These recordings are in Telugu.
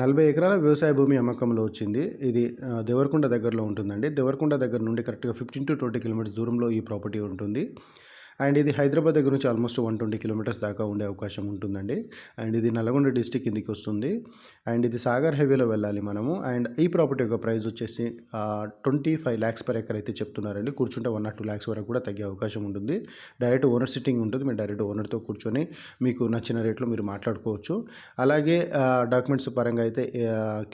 నలభై ఎకరాల వ్యవసాయ భూమి అమ్మకంలో వచ్చింది. ఇది దేవరకొండ దగ్గరలో ఉంటుందండి. దేవరకొండ దగ్గర నుండి కరెక్ట్గా ఫిఫ్టీన్ టు ట్వంటీ కిలోమీటర్స్ దూరంలో ఈ ప్రాపర్టీ ఉంటుంది. అండ్ ఇది హైదరాబాద్ దగ్గర నుంచి ఆల్మోస్ట్ వన్ ట్వంటీ కిలోమీటర్స్ దాకా ఉండే అవకాశం ఉంటుందండి. అండ్ ఇది నల్గొండ డిస్టిక్ కిందికి వస్తుంది. అండ్ ఇది సాగర్ హైవేలో వెళ్ళాలి మనము. అండ్ ఈ ప్రాపర్టీ యొక్క ప్రైస్ వచ్చేసి twenty five lakhs per acre అయితే చెప్తున్నారండి. కూర్చుంటే వన్ ఆర్ టూ ల్యాక్స్ వరకు కూడా తగ్గే అవకాశం ఉంటుంది. డైరెక్ట్ ఓనర్ సిట్టింగ్ ఉంటుంది. మీరు డైరెక్ట్ ఓనర్తో కూర్చొని మీకు నచ్చిన రేట్లో మీరు మాట్లాడుకోవచ్చు. అలాగే డాక్యుమెంట్స్ పరంగా అయితే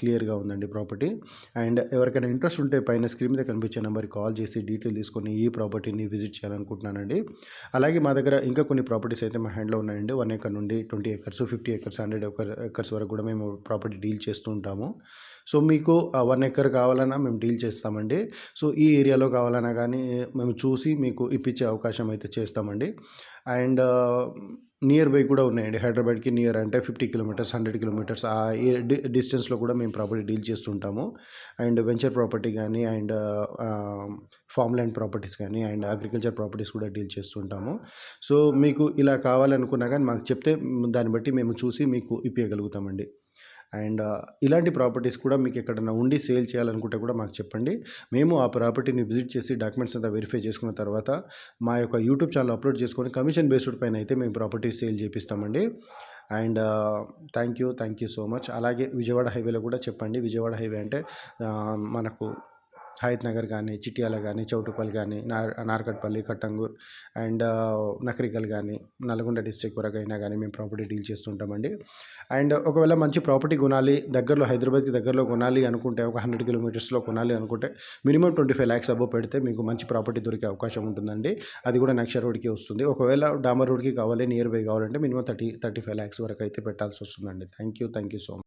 క్లియర్గా ఉందండి ప్రాపర్టీ. అండ్ ఎవరికైనా ఇంట్రెస్ట్ ఉంటే పైన స్క్రీన్ మీద కనిపించే నెంబర్కి కాల్ చేసి డీటెయిల్ తీసుకొని ఈ ప్రాపర్టీని విజిట్ చేయాలనుకుంటున్నానండి. అలాగే మా దగ్గర ఇంకా కొన్ని ప్రాపర్టీస్ అయితే మా హ్యాండ్లో ఉన్నాయండి. వన్ ఏకర్ నుండి twenty acres fifty acres hundred acres వరకు కూడా మేము ప్రాపర్టీ డీల్ చేస్తూ ఉంటాము. సో మీకు వన్ ఎకర్ కావాలన్నా మేము డీల్ చేస్తామండి. సో ఈ ఏరియాలో కావాలన్నా కానీ మేము చూసి మీకు ఇప్పించే అవకాశం అయితే చేస్తామండి. అండ్ నియర్ బై కూడా ఉన్నాయండి. హైదరాబాద్కి నియర్ అంటే ఫిఫ్టీ కిలోమీటర్స్ హండ్రెడ్ కిలోమీటర్స్. ఆ డిస్టెన్స్లో కూడా మేము ప్రాపర్టీ డీల్ చేస్తుంటాము. అండ్ వెంచర్ ప్రాపర్టీ కానీ అండ్ ఫామ్ ల్యాండ్ ప్రాపర్టీస్ కానీ అండ్ అగ్రికల్చర్ ప్రాపర్టీస్ కూడా డీల్ చేస్తుంటాము. సో మీకు ఇలా కావాలనుకున్నా కానీ మాకు చెప్తే దాన్ని బట్టి మేము చూసి మీకు ఇప్పించగలుగుతామండి అండ్ ఇలాంటి ప్రాపర్టీస్ కూడా మీకు ఎక్కడైనా ఉండి సేల్ చేయాలనుకుంటే కూడా మాకు చెప్పండి. మేము ఆ ప్రాపర్టీని విజిట్ చేసి డాక్యుమెంట్స్ అంతా వెరిఫై చేసుకున్న తర్వాత మా యొక్క యూట్యూబ్ ఛానల్ అప్లోడ్ చేసుకొని కమిషన్ బేస్డ్ పైన అయితే మేము property sale చేపిస్తామండి. And thank you thank you so much. అలాగే విజయవాడ హైవేలో కూడా చెప్పండి. విజయవాడ హైవే అంటే మనకు హయత్ నగర్ కానీ చిట్యాల కానీ చౌటుపల్లి కానీ నార్ నార్కట్పల్లి కట్టంగూర్ అండ్ నకరికల్ కానీ నల్గొండ డిస్ట్రిక్ట్ వరకు అయినా కానీ మేము ప్రాపర్టీ డీల్ చేస్తుంటామండి. అండ్ ఒకవేళ మంచి ప్రాపర్టీ కొనాలి దగ్గరలో హైదరాబాద్కి దగ్గరలో కొనాలి అనుకుంటే ఒక హండ్రెడ్ కిలోమీటర్స్లో కొనాలి అనుకుంటే మినిమం ట్వంటీ ఫైవ్ ల్యాక్స్ అబ్బో పెడితే మీకు మంచి ప్రాపర్టీ దొరికే అవకాశం ఉంటుందండి. అది కూడా నక్ష రోడ్కి వస్తుంది. ఒకవేళ డామర్ రోడ్కి కావాలి నియర్ బై కావాలంటే minimum thirty thirty five lakhs వరకు అయితే పెట్టాల్సి వస్తుందండి. Thank you thank you so much